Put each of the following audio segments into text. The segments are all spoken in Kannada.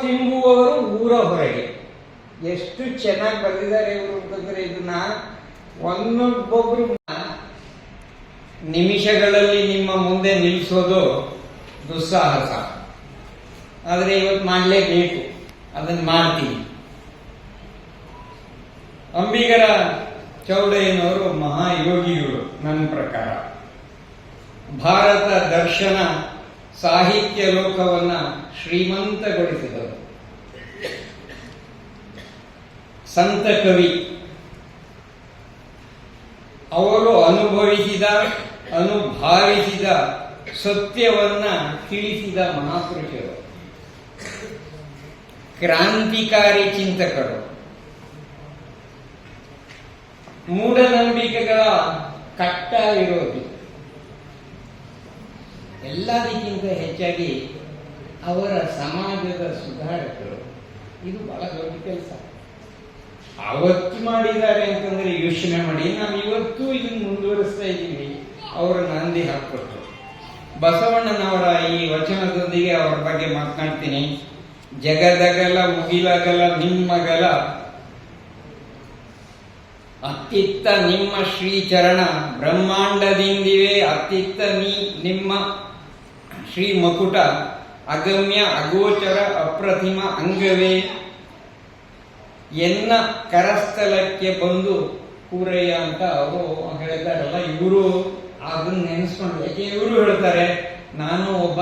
ಹೂವು ತಿಂಬುವವರು ಊರ ಹೊರಗೆ. ಎಷ್ಟು ಚೆನ್ನಾಗಿ ಬರೆದಿದ್ದಾರೆ ಇವರು ಅಂತಂದ್ರೆ ಇದನ್ನ ಒಂದೊಬ್ಬೊಬ್ರು ನಿಮಿಷಗಳಲ್ಲಿ ನಿಮ್ಮ ಮುಂದೆ ನಿಲ್ಲಿಸೋದು ದುಸ್ಸಾಹಸ. ಆದರೆ ಇವತ್ತು ಮಾಡಲೇಬೇಕು. ಅದನ್ನು ಮಾಡ್ತೀನಿ. ಅಂಬಿಗರ ಚೌಡಯ್ಯನವರು ಮಹಾಯೋಗಿಗಳು ನನ್ನ ಪ್ರಕಾರ. ಭಾರತ ದರ್ಶನ ಸಾಹಿತ್ಯ ಲೋಕವನ್ನ ಶ್ರೀಮಂತಗೊಳಿಸಿದರು. ಸಂತ ಕವಿ. ಅವರು ಅನುಭವಿಸಿದ, ಅನುಭಾವಿಸಿದ ಸತ್ಯವನ್ನ ತಿಳಿಸಿದ ಮಹಾಪುರುಷರು. ಕ್ರಾಂತಿಕಾರಿ ಚಿಂತಕರು. ಮೂಢನಂಬಿಕೆಗಳ ಕಟ್ಟ ವಿರೋಧಿ. ಎಲ್ಲದಕ್ಕಿಂತ ಹೆಚ್ಚಾಗಿ ಅವರ ಸಮಾಜದ ಸುಧಾರಕರು. ಇದು ಬಹಳ ದೊಡ್ಡ ಕೆಲಸ. ಅವತ್ತು ಮಾಡಿದ್ದಾರೆ ಅಂತಂದ್ರೆ ಯೋಚನೆ ಮಾಡಿ. ನಾವು ಇವತ್ತು ಇದನ್ನ ಮುಂದುವರಿಸ್ತಾ ಇದ್ದೀವಿ ಅವರ ನಂದಿ ಹಾಕ್ಕೊಟ್ರು ಬಸವಣ್ಣನವರ ಈ ವಚನದೊಂದಿಗೆ ಅವರ ಬಗ್ಗೆ ಮಾತನಾಡ್ತೀನಿ. ಜಗದಗಲ, ಮುಗಿಲಗಲ, ನಿಮ್ಮಗಲ. ಅತ್ತಿತ್ತ ನಿಮ್ಮ ಶ್ರೀಚರಣ, ಬ್ರಹ್ಮಾಂಡದಿಂದಿವೆ, ಅತ್ತಿತ್ತ ನೀ, ನಿಮ್ಮ ಶ್ರೀ ಮಕುಟ ಅಗಮ್ಯ ಅಗೋಚರ ಅಪ್ರತಿಮ ಅಂಗವೇ. ಎನ್ನ ಕರಸ್ಥಲಕ್ಕೆ ಬಂದು ಪೂರಯ್ಯ ಅಂತ ಅವರು ಹೇಳ್ತಾರಲ್ಲ ಇವರು ಅದನ್ನ ನೆನೆಸ್ಕೊಂಡು ಯಾಕೆ ಇವರು ಹೇಳ್ತಾರೆ, ನಾನು ಒಬ್ಬ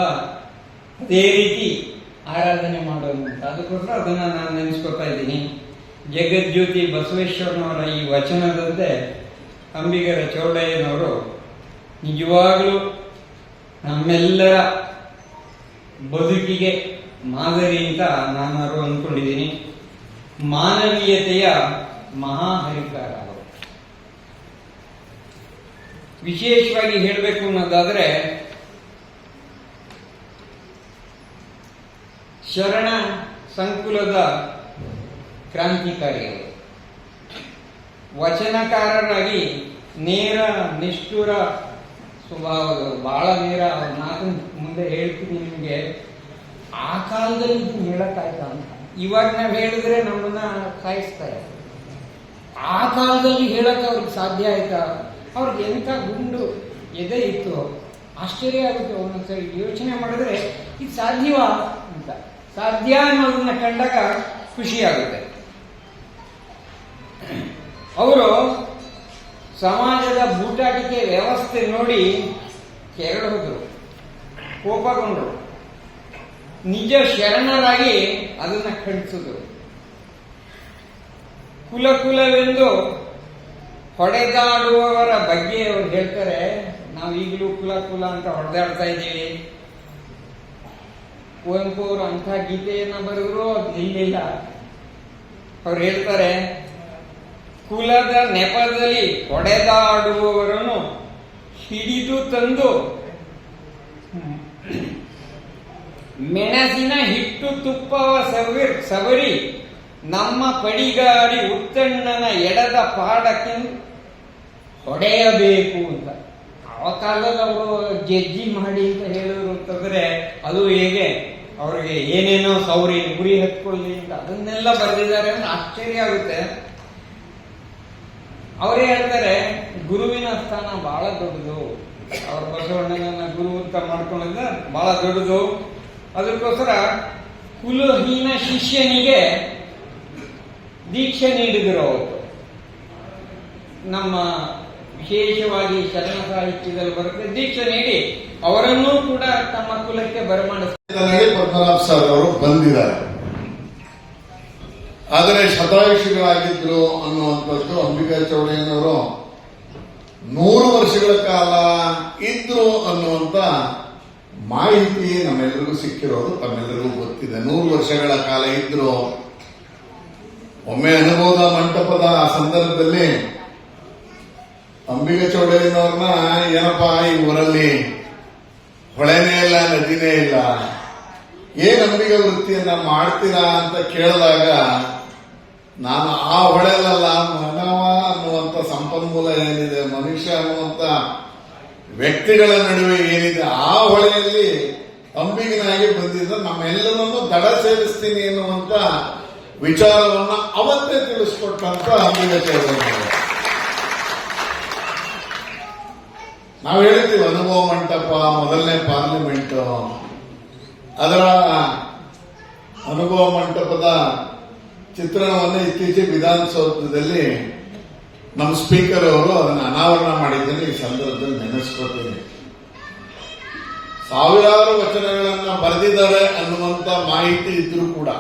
ಅದೇ ರೀತಿ ಆರಾಧನೆ ಮಾಡೋದು ಅಂತ. ಅದಕ್ಕೋಸ್ಕರ ಅದನ್ನ ನಾನು ನೆನೆಸ್ಕೊತಾ ಇದ್ದೀನಿ. ಜಗಜ್ಯೋತಿ ಬಸವೇಶ್ವರನವರ ಈ ವಚನದಂತೆ ಅಂಬಿಗರ ಚೌಡಯ್ಯನವರು ನಿಜವಾಗಲೂ ನಮ್ಮೆಲ್ಲರ ಬದುಕಿಗೆ ಮಾದರಿ ಅಂತ ನಾನು ಅಂದ್ಕೊಂಡಿದ್ದೀನಿ ಮಾನವೀಯತೆಯ ಮಹಾ ಹರಿಕಾರ ವಿಶೇಷವಾಗಿ ಹೇಳಬೇಕು ಅನ್ನೋದಾದ್ರೆ, ಶರಣ ಸಂಕುಲದ ಕ್ರಾಂತಿಕಾರಿಗಳು ವಚನಕಾರರಾಗಿ ನೇರ ನಿಷ್ಠುರ ಸ್ವಭಾವದವರು ಬಹಳ ನೇರ ನಾನು ಮುಂದೆ ಹೇಳ್ತೀನಿ ನಿಮಗೆ. ಆ ಕಾಲದಲ್ಲಿ ಇದು ಹೇಳಕ್ಕಾಯ್ತಾ ಅಂತ. ಇವಾಗ ನಾವು ಹೇಳಿದ್ರೆ ನಮ್ಮನ್ನ ಸಾಯಿಸ್ತಾರೆ ಆ ಕಾಲದಲ್ಲಿ ಹೇಳಕ್ ಅವ್ರಿಗೆ ಸಾಧ್ಯ ಆಯ್ತಾ? ಅವ್ರಿಗೆ ಎಂಥ ಗುಂಡು ಎದೆ ಇತ್ತು? ಆಶ್ಚರ್ಯ ಆಗುತ್ತೆ ಒಂದೊಂದ್ಸರಿ. ಯೋಚನೆ ಮಾಡಿದ್ರೆ ಇದು ಸಾಧ್ಯವಾ ಅಂತ. ಸಾಧ್ಯ ಅನ್ನೋದನ್ನ ಕಂಡಾಗ ಖುಷಿ ಆಗುತ್ತೆ. ಅವರು ಸಮಾಜದ ಬೂಟಾಟಿಕೆ ವ್ಯವಸ್ಥೆ ನೋಡಿ ಕೆರಳು ಹೋದರು, ಕೋಪಗೊಂಡರು. ನಿಜ ಶರಣರಾಗಿ ಅದನ್ನ ಖಂಡಿಸಿದ್ರು. ಕುಲ ಕುಲವೆಂದು ಹೊಡೆದಾಡುವವರ ಬಗ್ಗೆ ಅವ್ರು ಹೇಳ್ತಾರೆ, ನಾವು ಈಗಲೂ ಕುಲ ಕುಲ ಅಂತ ಹೊಡೆದಾಡ್ತಾ ಇದ್ದೀವಿ. ಕುವೆಂಪು ಅವರು ಅಂಥ ಗೀತೆಯನ್ನ ಬರೆದ್ರು ಅದು ನಿಲ್ಲಿಲ್ಲ ಅವ್ರು ಹೇಳ್ತಾರೆ ಕುಲದ ನೆಪದಲ್ಲಿ ಹೊಡೆದಾಡುವವರನ್ನು ಹಿಡಿದು ತಂದು ಮೆಣಸಿನ ಹಿಟ್ಟು ತುಪ್ಪವ ಸವಿರ್ ಸವರಿ ನಮ್ಮ ಪಡಿಗಾಡಿ ಉತ್ತಣ್ಣನ ಎಡದ ಪಾಡಕ್ಕೆ ಹೊಡೆಯಬೇಕು ಅಂತ. ಆ ಕಾಲದಲ್ಲಿ ಅವರು ಜಜ್ಜಿ ಮಾಡಿ ಅಂತ ಹೇಳಿದ್ರು ಅಂತಂದ್ರೆ ಅದು ಹೇಗೆ? ಅವ್ರಿಗೆ ಏನೇನೋ ಸೌರಿ ಗುರಿ ಹತ್ಕೊಳ್ಳಿ ಅಂತ ಅದನ್ನೆಲ್ಲ ಬರೆದಿದ್ದಾರೆ ಅಂದ್ರೆ ಆಶ್ಚರ್ಯ ಆಗುತ್ತೆ. ಅವರೇ ಹೇಳ್ತಾರೆ, ಗುರುವಿನ ಸ್ಥಾನ ಬಹಳ ದೊಡ್ಡದು. ಅವ್ರ ಬಸವಣ್ಣನ ಗುರು ಅಂತ ಮಾಡ್ಕೊಂಡಿದ್ದ ಬಹಳ ದೊಡ್ಡದು. ಅದಕ್ಕೋಸ್ಕರ ಕುಲಹೀನ ಶಿಷ್ಯನಿಗೆ ದೀಕ್ಷೆ ನೀಡಿದರು ನಮ್ಮ ವಿಶೇಷವಾಗಿ ಶರಣ ಸಾಹಿತ್ಯದಲ್ಲಿ ಬರುತ್ತೆ, ದೀಕ್ಷೆ ನೀಡಿ. ಅವರನ್ನೂ ಕೂಡ ತಮ್ಮ ಕುಲಕ್ಕೆ ಬರಮಾಡಿಸ್ತಾರೆ. ಪದ್ಮನಾಭ ಸರ್ ಅವರು ಬಂದಿದ್ದಾರೆ. ಆದರೆ ಶತಾಯುಷಿಗಳಾಗಿದ್ರು ಅನ್ನುವಂಥದ್ದು ಅಂಬಿಕಾ ಚೌಡಯ್ಯನವರು ನೂರು ವರ್ಷಗಳ ಕಾಲ ಇದ್ರು ಅನ್ನುವಂತ ಮಾಹಿತಿ ನಮ್ಮೆಲ್ಲರಿಗೂ ಸಿಕ್ಕಿರೋದು, ತಮ್ಮೆಲ್ಲರಿಗೂ ಗೊತ್ತಿದೆ. ನೂರು ವರ್ಷಗಳ ಕಾಲ ಇದ್ರು. ಒಮ್ಮೆ ಅನುಭವದ ಮಂಟಪದ ಆ ಸಂದರ್ಭದಲ್ಲಿ ಅಂಬಿಗ ಚೌಡಯ್ಯನವ್ರನ್ನ, ಏನಪ್ಪಾ ಈ ಊರಲ್ಲಿ? ಹೊಳೆನೇ ಇಲ್ಲ ನದಿನೇ ಇಲ್ಲ. ಏನ್ ಅಂಬಿಗ ವೃತ್ತಿಯನ್ನ ಮಾಡ್ತೀರಾ ಅಂತ ಕೇಳಿದಾಗ ನಾನು ಆ ಹೊಳೆಯಲ್ಲ ಮಾನವ ಅನ್ನುವಂತ ಸಂಪನ್ಮೂಲ ಏನಿದೆ, ಮನುಷ್ಯ ಅನ್ನುವಂತ ವ್ಯಕ್ತಿಗಳ ನಡುವೆ ಏನಿದೆ, ಆ ಹೊಳೆಯಲ್ಲಿ ಅಂಬಿಗನಾಗಿ ಬಂದಿದ್ದ ನಮ್ಮೆಲ್ಲರನ್ನು ದಡ ಸೇರಿಸ್ತೀನಿ ಎನ್ನುವಂತ ವಿಚಾರವನ್ನ ಅವತ್ತೇ ತಿಳಿಸ್ಕೊಟ್ಟಂತ ಅಂಬಿಗ ನಾವು ಹೇಳ್ತೀವಿ, ಅನುಭವ ಮಂಟಪ ಮೊದಲನೇ ಪಾರ್ಲಿಮೆಂಟ್. ಅದರ ಅನುಭವ ಮಂಟಪದ ಚಿತ್ರಣವನ್ನು ಇತ್ತೀಚೆಗೆ ವಿಧಾನಸೌಧದಲ್ಲಿ ನಮ್ಮ ಸ್ಪೀಕರ್ ಅವರು ಅದನ್ನು ಅನಾವರಣ ಮಾಡಿದ್ದೇನೆ ಈ ಸಂದರ್ಭದಲ್ಲಿ ನೆನೆಸ್ಕೊಳ್ತೀನಿ. ಸಾವಿರಾರು ವಚನಗಳನ್ನು ಬರೆದಿದ್ದಾರೆ ಅನ್ನುವಂತ ಮಾಹಿತಿ ಇದ್ರೂ ಕೂಡ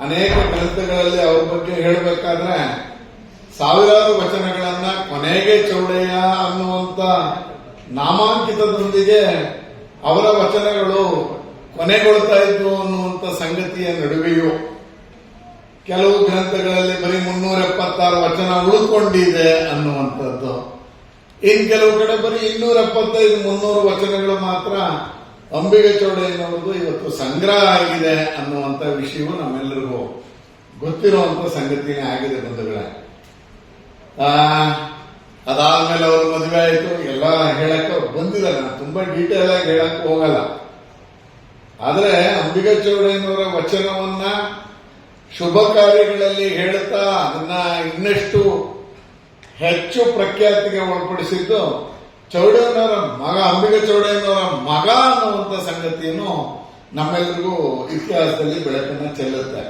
ಅನೇಕ ಗ್ರಂಥಗಳಲ್ಲಿ ಅವ್ರ ಬಗ್ಗೆ ಹೇಳಬೇಕಾದ್ರೆ ಸಾವಿರಾರು ವಚನಗಳನ್ನ ಕೊನೆಗೆ ಚೌಡಯ್ಯ ಅನ್ನುವಂತ ನಾಮಾಂಕಿತದೊಂದಿಗೆ ಅವರ ವಚನಗಳು ಕೊನೆಗೊಳ್ತಾ ಇದ್ವು ಅನ್ನುವಂತ ಸಂಗತಿಯ ನಡುವೆಯೂ ಕೆಲವು ಗ್ರಂಥಗಳಲ್ಲಿ ಬರೀ ಮುನ್ನೂರ ಎಪ್ಪತ್ತಾರು ವಚನ ಉಳ್ಕೊಂಡಿದೆ ಅನ್ನುವಂಥದ್ದು. ಇನ್ ಕೆಲವು ಕಡೆ ಬರೀ ಇನ್ನೂರ ಎಪ್ಪತ್ತೈದು ಮುನ್ನೂರು ವಚನಗಳು ಮಾತ್ರ ಅಂಬಿಗೆ ಚೌಡ ಎನ್ನುವುದು ಇವತ್ತು ಸಂಗ್ರಹ ಆಗಿದೆ ಅನ್ನುವಂತ ವಿಷಯವು ನಮ್ಮೆಲ್ಲರಿಗೂ ಗೊತ್ತಿರುವಂತ ಸಂಗತಿನೇ ಆಗಿದೆ ಬಂಧುಗಳೇ. ಅದಾದ್ಮೇಲೆ ಅವರು ಮದುವೆ ಆಯಿತು, ಎಲ್ಲ ಹೇಳಕ್ಕೆ ಬಂದಿದ್ದಾರೆ. ನಾನು ತುಂಬಾ ಡೀಟೇಲ್ ಆಗಿ ಹೇಳಕ್ ಹೋಗಲ್ಲ. ಆದ್ರೆ ಅಂಬಿಗ ಚೌಡಯ್ಯನವರ ವಚನವನ್ನ ಶುಭ ಕಾರ್ಯಗಳಲ್ಲಿ ಹೇಳುತ್ತಾ ಅದನ್ನ ಇನ್ನಷ್ಟು ಹೆಚ್ಚು ಪ್ರಖ್ಯಾತಿಗೆ ಒಳಪಡಿಸಿದ್ದು ಚೌಡಯ್ಯನವರ ಮಗ, ಅಂಬಿಗ ಚೌಡಯ್ಯನವರ ಮಗ ಅನ್ನುವಂತ ಸಂಗತಿಯನ್ನು ನಮ್ಮೆಲ್ಲರಿಗೂ ಇತಿಹಾಸದಲ್ಲಿ ಬೆಳಕನ್ನ ಚೆಲ್ಲುತ್ತೆ.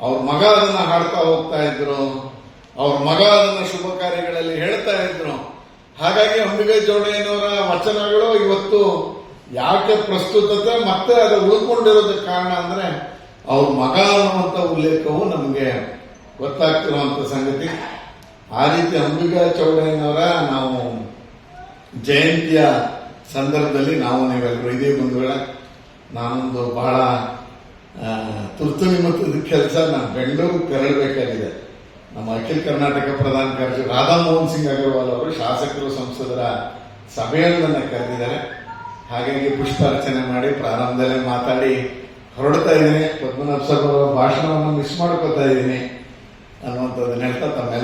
ಅವ್ರ ಮಗ ಅದನ್ನ ಹಾಡ್ತಾ ಹೋಗ್ತಾ ಇದ್ರು, ಅವ್ರ ಮಗ ಅದನ್ನ ಶುಭ ಕಾರ್ಯಗಳಲ್ಲಿ ಹೇಳ್ತಾ ಇದ್ರು. ಹಾಗಾಗಿ ಅಂಬಿಗ ಚೌಡಯ್ಯನವರ ವಚನಗಳು ಇವತ್ತು ಯಾಕೆ ಪ್ರಸ್ತುತತೆ, ಮತ್ತೆ ಅದು ಉಳ್ಕೊಂಡಿರೋದಕ್ಕೆ ಕಾರಣ ಅಂದ್ರೆ ಅವ್ರ ಮಗ ಅನ್ನುವಂತ ಉಲ್ಲೇಖವು ನಮಗೆ ಗೊತ್ತಾಗ್ತಿರುವಂತ ಸಂಗತಿ. ಆ ರೀತಿ ಅಂಬಿಗಾ ಚೌಡಯ್ಯನವರ ನಾವು ಜಯಂತಿಯ ಸಂದರ್ಭದಲ್ಲಿ ನಾವು ನೀವೆಲ್ಲರೂ ಇದೇ ಬಂಧುಗಳ. ನಾನೊಂದು ಬಹಳ ತುರ್ತು ನಿಮಿತ್ತದ ಕೆಲಸ ನಾನು ಬೆಂಗಳೂರು ತೆರಳಬೇಕಾಗಿದೆ. ನಮ್ಮ ಅಖಿಲ ಕರ್ನಾಟಕ ಪ್ರಧಾನ ಕಾರ್ಯದರ್ಶಿ ರಾಧಾ ಮೋಹನ್ ಸಿಂಗ್ ಅಗರ್ವಾಲ್ ಅವರು ಶಾಸಕರು, ಸಂಸದರ ಸಭೆಯನ್ನು ಕರೆದಿದ್ದಾರೆ. ಹಾಗಾಗಿ ಪುಷ್ಪಾರ್ಚನೆ ಮಾಡಿ ಪ್ರಾರಂಭದಲ್ಲೇ ಮಾತಾಡಿ ಹೊರಡ್ತಾ ಇದ್ದೀನಿ. ಪದ್ಮನಾಭ ಸರ್ ಭಾಷಣವನ್ನು ಮಿಸ್ ಮಾಡ್ಕೋತಾ ಇದ್ದೀನಿ ಅನ್ನುವಂಥದ್ದನ್ನ ಹೇಳ್ತಾ ತಮ್ಮೆಲ್ಲ